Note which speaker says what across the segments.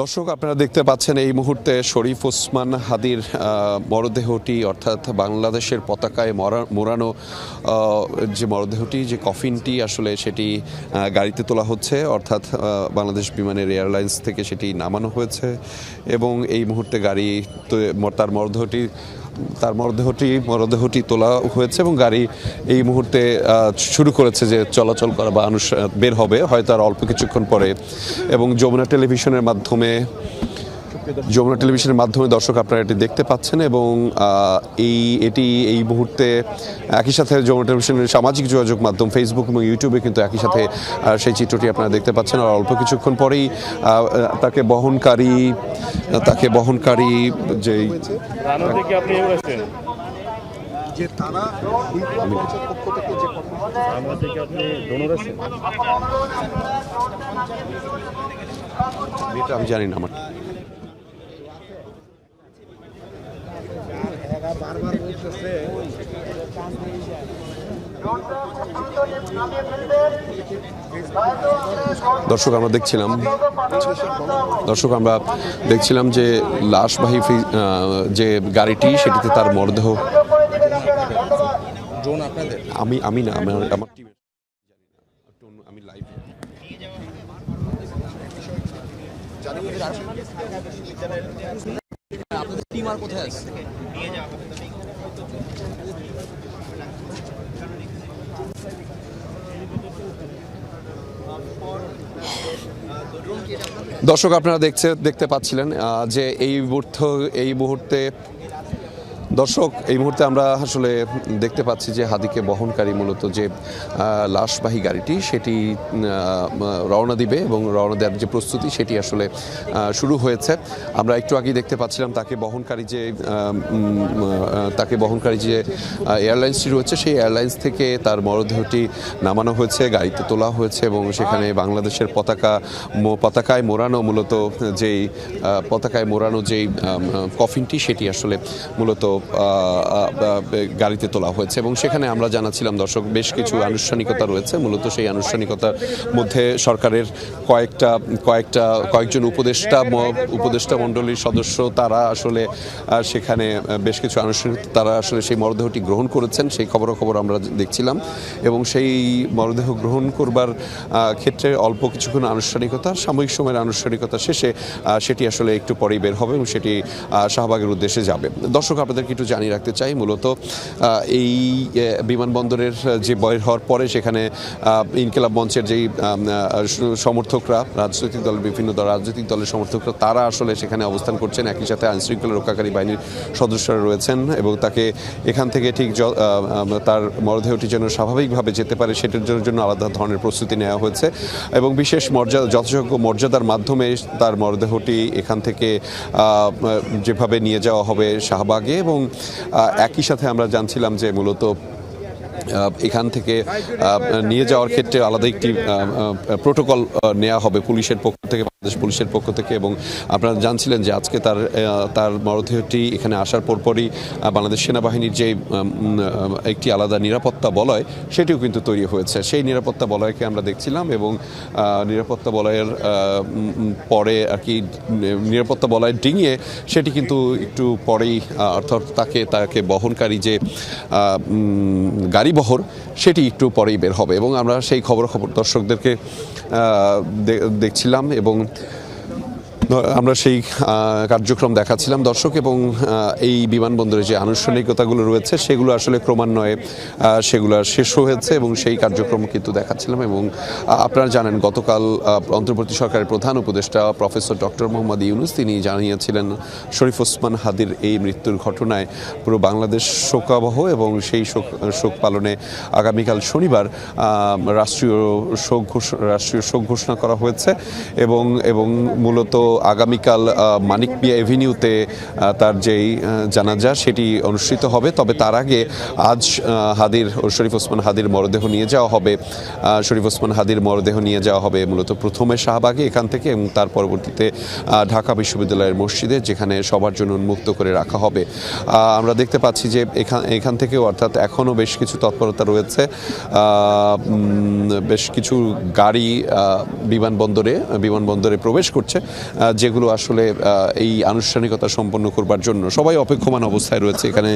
Speaker 1: দর্শক, আপনারা দেখতে পাচ্ছেন এই মুহূর্তে শরীফ ওসমান হাদির মরদেহটি, অর্থাৎ বাংলাদেশের পতাকায় মরা- মোড়ানো যে মরদেহটি, যে কফিনটি, আসলে সেটি গাড়িতে তোলা হচ্ছে, অর্থাৎ বাংলাদেশ বিমানের এয়ারলাইন্স থেকে সেটি নামানো হয়েছে এবং এই মুহূর্তে গাড়ি তার মরদেহটি তার মরদেহটি মরদেহটি তোলা হয়েছে এবং গাড়ি এই মুহূর্তে শুরু করেছে যে চলাচল করা বা বের হবে। হয়তো আর অল্প কিছুক্ষণ পরে। এবং যমুনা টেলিভিশনের মাধ্যমে যমুনা টেলিভিশনের মাধ্যমে দর্শক আপনারা এটি দেখতে পাচ্ছেন এবং এই এটি এই মুহূর্তে একই সাথে যমুনা টেলিভিশনের সামাজিক যোগাযোগ মাধ্যম ফেসবুক এবং ইউটিউবে কিন্তু একই সাথে সেই চিত্রটি আপনারা দেখতে পাচ্ছেন। আর অল্প কিছুক্ষণ পরেই তাকে বহনকারী তাকে বহনকারী
Speaker 2: যে তারা ওই কর্মচারীর পক্ষ থেকে যে কথা
Speaker 3: থেকে আপনি ডোনর আছেন
Speaker 1: আমি জানি না আমার।
Speaker 2: বারবার বলতেছে
Speaker 1: দর্শক আমরা দেখছিলাম দর্শক আমরা দেখছিলাম যে লাশবাহী যে গাড়িটি সেটিতে তার মরদেহ। আমি আমি না আমার আমার টিমের আমি লাইভ
Speaker 2: আপনাদের টিম আর কোথায় আছে?
Speaker 1: দর্শক আপনারা দেখছে দেখতে পাচ্ছিলেন যে এই মুহূর্ত এই মুহূর্তে দর্শক, এই মুহূর্তে আমরা আসলে দেখতে পাচ্ছি যে হাদিকে বহনকারী মূলত যে লাশবাহী গাড়িটি, সেটি রওনা দিবে এবং রওনা দেওয়ার যে প্রস্তুতি, সেটি আসলে শুরু হয়েছে। আমরা একটু আগেই দেখতে পাচ্ছিলাম তাকে বহনকারী যে তাকে বহনকারী যে এয়ারলাইন্সটি রয়েছে, সেই এয়ারলাইন্স থেকে তার মরদেহটি নামানো হয়েছে, গাড়িতে তোলা হয়েছে এবং সেখানে বাংলাদেশের পতাকা পতাকায় মোড়ানো মূলত যেই পতাকায় মোড়ানো যেই কফিনটি, সেটি আসলে মূলত গাড়িতে তোলা হয়েছে এবং সেখানে আমরা জানাচ্ছিলাম, দর্শক, বেশ কিছু আনুষ্ঠানিকতা রয়েছে। মূলত সেই আনুষ্ঠানিকতার মধ্যে সরকারের কয়েকটা কয়েকটা, কয়েকজন উপদেষ্টা উপদেষ্টা মণ্ডলীর সদস্য, তারা আসলে সেখানে বেশ কিছু আনুষ্ঠানিক, তারা আসলে সেই মরদেহটি গ্রহণ করেছেন, সেই খবরাখবর আমরা দেখছিলাম। এবং সেই মরদেহ গ্রহণ করবার ক্ষেত্রে অল্প কিছুক্ষণ আনুষ্ঠানিকতা, সাময়িক সময়ের আনুষ্ঠানিকতা শেষে সেটি আসলে একটু পরেই বের হবে এবং সেটি শাহবাগের উদ্দেশ্যে যাবে। দর্শক আপনাদেরকে একটু জানিয়ে রাখতে চাই। মূলত এই বিমানবন্দরের যে বয়ের হওয়ার পরে সেখানে ইনকিলাব মঞ্চের যেই সমর্থকরা, রাজনৈতিক দলের বিভিন্ন রাজনৈতিক দলের সমর্থকরা, তারা আসলে সেখানে অবস্থান করছেন। একই সাথে আইনশৃঙ্খলা রক্ষাকারী বাহিনীর সদস্যরা রয়েছেন এবং তাকে এখান থেকে ঠিক তার মরদেহটি যেন স্বাভাবিকভাবে যেতে পারে, সেটার জন্য আলাদা ধরনের প্রস্তুতি নেওয়া হয়েছে। এবং বিশেষ মর্যাদা যথাযোগ্য মর্যাদার মাধ্যমে তার মরদেহটি এখান থেকে যেভাবে নিয়ে যাওয়া হবে শাহবাগে এবং আহ, একই সাথে আমরা জানছিলাম যে মূলত এখান থেকে নিয়ে যাওয়ার ক্ষেত্রে আলাদা একটি প্রোটোকল নেওয়া হবে পুলিশের পক্ষ থেকে, বাংলাদেশ পুলিশের পক্ষ থেকে এবং আপনারা জানছিলেন যে আজকে তার তার মরদেহটি এখানে আসার পরপরই বাংলাদেশ সেনাবাহিনীর যে একটি আলাদা নিরাপত্তা বলয়, সেটিও কিন্তু তৈরি হয়েছে। সেই নিরাপত্তা বলয়কে আমরা দেখছিলাম এবং নিরাপত্তা বলয়ের পরে আর কি, নিরাপত্তা বলয় ডিঙিয়ে সেটি কিন্তু একটু পরেই অর্থাৎ তাকে তাকে বহনকারী যে গাড়ি বহর সেটি একটু পরেই বের হবে। এবং আমরা সেই খবর খবর দর্শকদেরকে দেখছিলাম এবং আমরা সেই কার্যক্রম দেখাচ্ছিলাম দর্শক এবং এই বিমানবন্দরে যে আনুষ্ঠানিকতাগুলো রয়েছে সেগুলো আসলে ক্রমান্বয়ে সেগুলো শেষ হয়েছে এবং সেই কার্যক্রম কিন্তু দেখাচ্ছিলাম এবং আপনারা জানেন গতকাল অন্তর্বর্তী সরকারের প্রধান উপদেষ্টা প্রফেসর ডক্টর মোহাম্মদ ইউনুস তিনি জানিয়েছিলেন, শরীফ ওসমান হাদির এই মৃত্যুর ঘটনায় পুরো বাংলাদেশ শোকাবহ এবং সেই শোক শোক পালনে আগামীকাল শনিবার রাষ্ট্রীয় শোক রাষ্ট্রীয় শোক ঘোষণা করা হয়েছে এবং এবং মূলত আগামীকাল আহ, মানিক মিয়া এভিনিউতে তার যেই জানাজা সেটি অনুষ্ঠিত হবে। তবে তার আগে আজ হাদির শরীফ ওসমান হাদির মরদেহ নিয়ে যাওয়া হবে। শরীফ ওসমান হাদির মরদেহ নিয়ে যাওয়া হবে মূলত প্রথমে শাহবাগে এখান থেকে এবং তার পরবর্তীতে ঢাকা বিশ্ববিদ্যালয়ের মসজিদে যেখানে সবার জন্য উন্মুক্ত করে রাখা হবে। আমরা দেখতে পাচ্ছি যে এখান এখান থেকেও অর্থাৎ এখনও বেশ কিছু তৎপরতা রয়েছে। বেশ কিছু গাড়ি বিমানবন্দরে বিমানবন্দরে প্রবেশ করছে। যেগুলো আসলে এই আনুষ্ঠানিকতা সম্পন্ন করবার জন্য। সবাই অপেক্ষমান অবস্থায় রয়েছে এখানে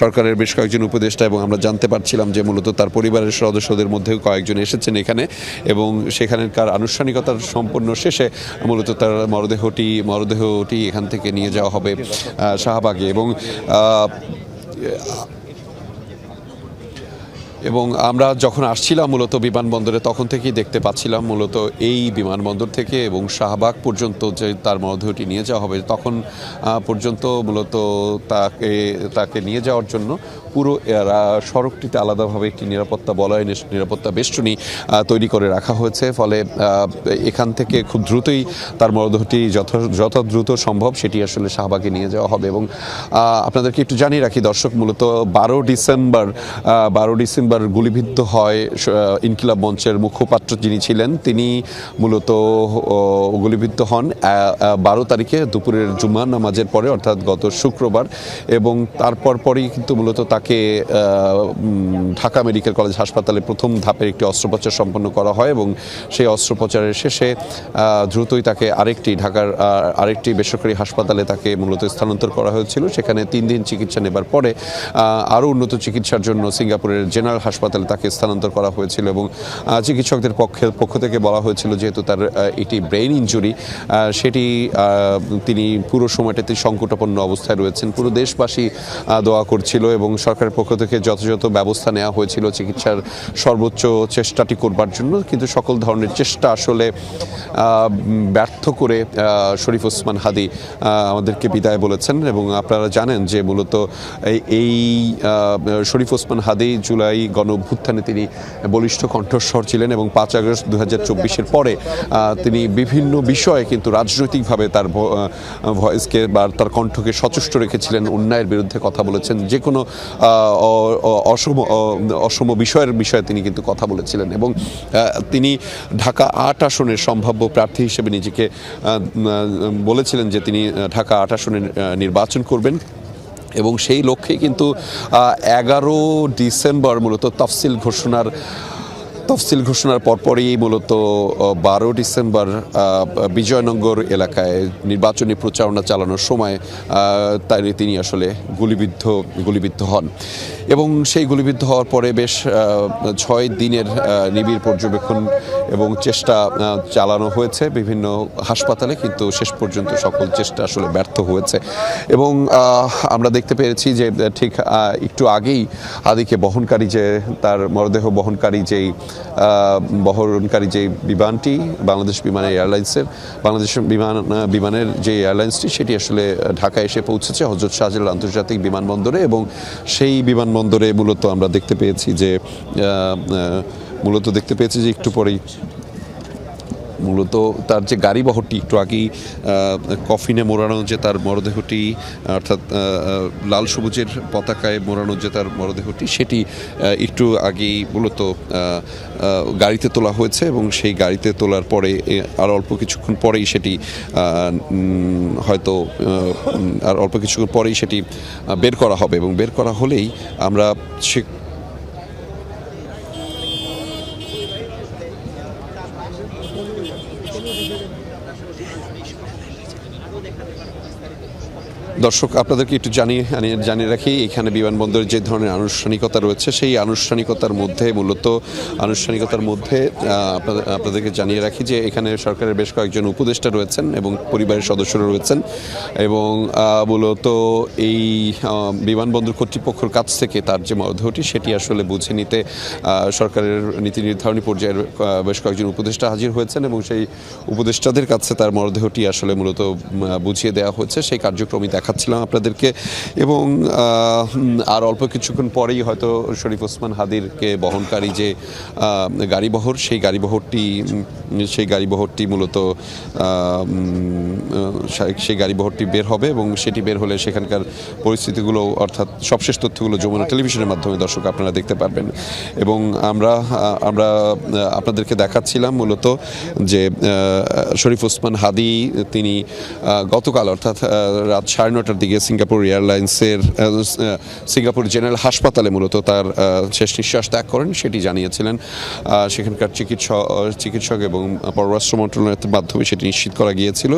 Speaker 1: সরকারের বেশ কয়েকজন উপদেষ্টা এবং আমরা জানতে পারছিলাম যে মূলত তার পরিবারের সদস্যদের মধ্যেও কয়েকজন এসেছেন এখানে এবং সেখানকার আনুষ্ঠানিকতার সম্পন্ন শেষে মূলত তার মরদেহটি মরদেহটি এখান থেকে নিয়ে যাওয়া হবে শাহবাগে এবং এবং আমরা যখন আসছিলাম মূলত বিমানবন্দরে, তখন থেকেই দেখতে পাচ্ছিলাম মূলত এই বিমানবন্দর থেকে এবং শাহবাগ পর্যন্ত যে তার মরদেহটি নিয়ে যাওয়া হবে, তখন পর্যন্ত মূলত তাকে তাকে নিয়ে যাওয়ার জন্য পুরো সড়কটিতে আলাদাভাবে একটি নিরাপত্তা বলয় নিরাপত্তা বেষ্টনী তৈরি করে রাখা হয়েছে। ফলে এখান থেকে খুব দ্রুতই তার মরদেহটি যথা দ্রুত সম্ভব সেটি আসলে শাহবাগে নিয়ে যাওয়া হবে এবং আপনাদেরকে একটু জানিয়ে রাখি, দর্শক, মূলত বারো ডিসেম্বর বারো ডিসেম্বর গুলিবিদ্ধ হয় ইনকিলাব মঞ্চের মুখপাত্র যিনি ছিলেন, তিনি মূলত গুলিবিদ্ধ হন বারো তারিখে দুপুরের জুম্মা নামাজের পরে, অর্থাৎ গত শুক্রবার এবং তারপর পরই কিন্তু মূলত তাকে উম, ঢাকা মেডিকেল কলেজ হাসপাতালে প্রথম ধাপের একটি অস্ত্রোপচার সম্পন্ন করা হয় এবং সেই অস্ত্রোপচারের শেষে দ্রুতই তাকে আরেকটি ঢাকার আরেকটি বেসরকারি হাসপাতালে তাকে মূলত স্থানান্তর করা হয়েছিল। সেখানে তিন দিন চিকিৎসা নেবার পরে আরও উন্নত চিকিৎসার জন্য সিঙ্গাপুরের জেনারেল হাসপাতালে তাকে স্থানান্তর করা হয়েছিল এবং চিকিৎসকদের পক্ষে পক্ষ থেকে বলা হয়েছিল যেহেতু তার এটি ব্রেইন ইঞ্জুরি সেটি তিনি পুরো সময়টাতে সংকটাপন্ন অবস্থায় রয়েছেন। পুরো দেশবাসী দোয়া করছিল এবং সরকারের পক্ষ থেকে যথাযথ ব্যবস্থা নেওয়া হয়েছিল, চিকিৎসার সর্বোচ্চ চেষ্টাটি করবার জন্য। কিন্তু সকল ধরনের চেষ্টা আসলে ব্যর্থ করে শরীফ ওসমান হাদি আমাদেরকে বিদায় বলেছেন। এবং আপনারা জানেন যে মূলত এই- শরীফ ওসমান হাদি জুলাই গণ অভ্যুত্থানে তিনি বলিষ্ঠ কণ্ঠস্বর ছিলেন এবং পাঁচ আগস্ট দু হাজার চব্বিশের পরে তিনি বিভিন্ন বিষয়ে কিন্তু রাজনৈতিকভাবে তার ভয়েসকে বা তার কণ্ঠকে সচেষ্ট রেখেছিলেন, অন্যায়ের বিরুদ্ধে কথা বলেছেন। যে কোনো অসম অসম বিষয়ের বিষয়ে তিনি কিন্তু কথা বলেছিলেন এবং তিনি ঢাকা আট আসনের সম্ভাব্য প্রার্থী হিসেবে নিজেকে বলেছিলেন যে তিনি ঢাকা আট আসনে নির্বাচন করবেন। এবং সেই লক্ষ্যে কিন্তু এগারো ডিসেম্বর মূলত তফসিল ঘোষণার তফসিল ঘোষণার পরপরই মূলত বারো ডিসেম্বর বিজয়নগর এলাকায় নির্বাচনী প্রচারণা চালানোর সময় তাই তিনি আসলে গুলিবিদ্ধ গুলিবিদ্ধ হন। এবং সেই গুলিবিদ্ধ হওয়ার পরে বেশ ছয় দিনের নিবিড় পর্যবেক্ষণ এবং চেষ্টা চালানো হয়েছে বিভিন্ন হাসপাতালে, কিন্তু শেষ পর্যন্ত সকল চেষ্টা আসলে ব্যর্থ হয়েছে। এবং আমরা দেখতে পেরেছি যে ঠিক একটু আগেই আদিকে বহনকারী যে, তার মরদেহ বহনকারী যেই বহনকারী যে বিমানটি, বাংলাদেশ বিমান এয়ারলাইন্সের, বাংলাদেশ বিমান বিমানের যে এয়ারলাইন্সটি, সেটি আসলে ঢাকায় এসে পৌঁছেছে হজরত শাহজালাল আন্তর্জাতিক বিমানবন্দরে এবং সেই বিমানবন্দরে মূলত আমরা দেখতে পেয়েছি যে মূলত দেখতে পেয়েছি যে একটু পরেই মূলত তার যে গাড়ি বহরটি একটু আগেই কফিনে মোড়ানো যে তার মরদেহটি, অর্থাৎ লাল সবুজের পতাকায় মোড়ানো যে তার মরদেহটি, সেটি একটু আগেই মূলত গাড়িতে তোলা হয়েছে এবং সেই গাড়িতে তোলার পরে আর অল্প কিছুক্ষণ পরেই সেটি হয়তো আর অল্প কিছুক্ষণ পরেই সেটি বের করা হবে এবং বের করা হলেই আমরা সে বিষয় আরও দেখাতে পারব বিস্তারিত। দর্শক, আপনাদেরকে একটু জানিয়ে জানিয়ে- রাখি, এখানে বিমানবন্দরের যে ধরনের আনুষ্ঠানিকতা রয়েছে, সেই আনুষ্ঠানিকতার মধ্যে, মূলত আনুষ্ঠানিকতার মধ্যে আপনাদেরকে জানিয়ে রাখি যে এখানে সরকারের বেশ কয়েকজন উপদেষ্টা রয়েছেন এবং পরিবারের সদস্যরা রয়েছেন এবং মূলত এই বিমানবন্দর কর্তৃপক্ষের কাছ থেকে তার যে মরদেহটি সেটি আসলে বুঝে নিতে সরকারের নীতি নির্ধারণী পর্যায়ের বেশ কয়েকজন উপদেষ্টা হাজির হয়েছেন এবং সেই উপদেষ্টাদের কাছে তার মরদেহটি আসলে মূলত বুঝিয়ে দেওয়া হচ্ছে সেই কার্যক্রমই দেখাচ্ছিলাম আপনাদেরকে এবং আর অল্প কিছুক্ষণ পরেই হয়তো শরীফ ওসমান হাদিরকে বহনকারী যে গাড়িবহর, সেই গাড়িবহরটি সেই গাড়িবহরটি মূলত সেই গাড়িবহরটি বের হবে এবং সেটি বের হলে সেখানকার পরিস্থিতিগুলো, অর্থাৎ সবশেষ তথ্যগুলো যমুনা টেলিভিশনের মাধ্যমে দর্শক আপনারা দেখতে পারবেন। এবং আমরা আমরা আপনাদেরকে দেখাচ্ছিলাম মূলত যে শরীফ ওসমান হাদি, তিনি গতকাল অর্থাৎ রাত সাড়ে নটার দিকে সিঙ্গাপুর এয়ারলাইন্সের সিঙ্গাপুর জেনারেল হাসপাতালে মূলত তার শেষ নিঃশ্বাস ত্যাগ করেন, সেটি জানিয়েছিলেন। সেখানকার চিকিৎসক চিকিৎসক এবং পররাষ্ট্র মন্ত্রণালয়ের মাধ্যমে সেটি নিশ্চিত করা গিয়েছিল।